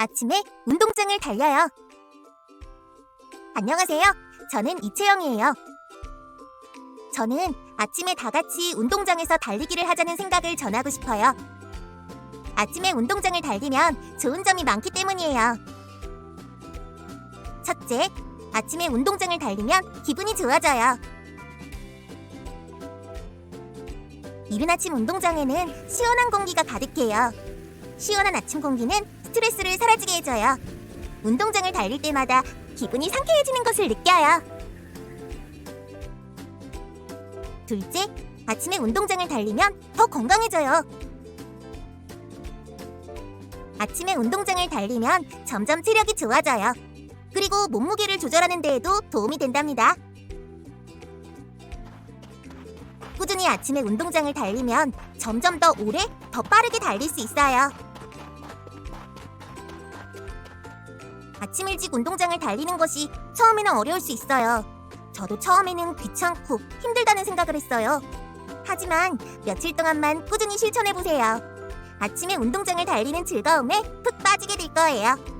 아침에 운동장을 달려요. 안녕하세요. 저는 이채영이에요. 저는 아침에 다 같이 운동장에서 달리기를 하자는 생각을 전하고 싶어요. 아침에 운동장을 달리면 좋은 점이 많기 때문이에요. 첫째, 아침에 운동장을 달리면 기분이 좋아져요. 이른 아침 운동장에는 시원한 공기가 가득해요. 시원한 아침 공기는 스트레스를 사라지게 해줘요. 운동장을 달릴 때마다 기분이 상쾌해지는 것을 느껴요. 둘째, 아침에 운동장을 달리면 더 건강해져요. 아침에 운동장을 달리면 점점 체력이 좋아져요. 그리고 몸무게를 조절하는 데에도 도움이 된답니다. 꾸준히 아침에 운동장을 달리면 점점 더 오래, 더 빠르게 달릴 수 있어요. 아침 일찍 운동장을 달리는 것이 처음에는 어려울 수 있어요. 저도 처음에는 귀찮고 힘들다는 생각을 했어요. 하지만 며칠 동안만 꾸준히 실천해 보세요. 아침에 운동장을 달리는 즐거움에 푹 빠지게 될 거예요.